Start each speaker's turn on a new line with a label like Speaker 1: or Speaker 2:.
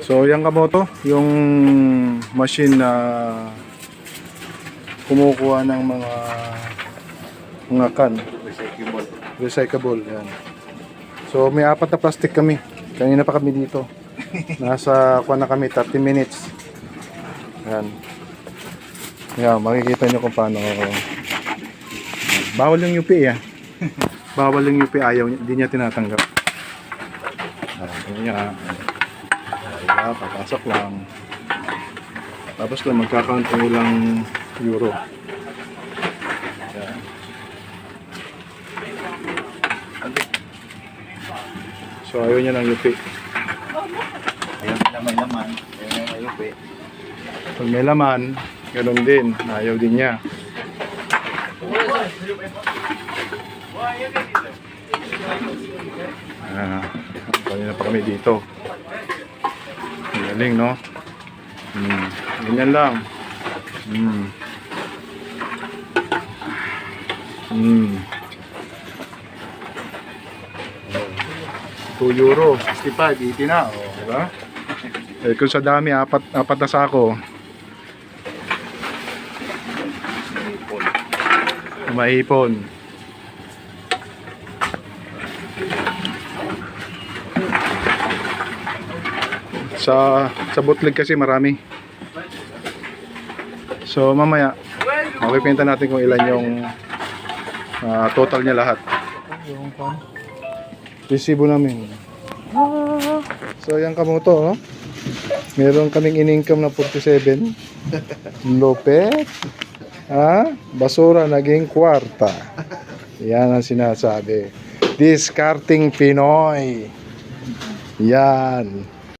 Speaker 1: So yan kamoto, yung machine na kumukuha ng mga mga can,
Speaker 2: Recyclable.
Speaker 1: recyclable yan. So may apat na plastic kami. Kanina pa kami dito. Nasa kuha na kami 30 minutes. Yan. Yan, makikita nyo kung paano Bawal yung UP eh. Bawal yung UP ayaw, niya- hindi niya tinatanggap. Ah, ganyan niya. Diba, papasok lang. Tapos lang magkakount ng ilang euro. Yan. So ayaw niya ng UP.
Speaker 2: Ayun sila may laman. Yung ayup eh.
Speaker 1: Pag may laman, ganun din. Ayaw din niya. Ah, kanina pa kami dito. Galing, no? Hmm. Ganyan lang. Hmm. Hmm. 2 euro, 65, 80 na, oh, di ba? Eh, kung sa dami, apat, apat na sako. Maipon. Sa sa bootleg kasi marami. So mamaya, makipinta natin kung ilan yung ah, total niya lahat. Resibo namin. So yan kamoto, oh. Meron kaming in-income na 47. Lopet. Ha? Basura naging kwarta. Yan ang sinasabi. Discarding Pinoy. Yan.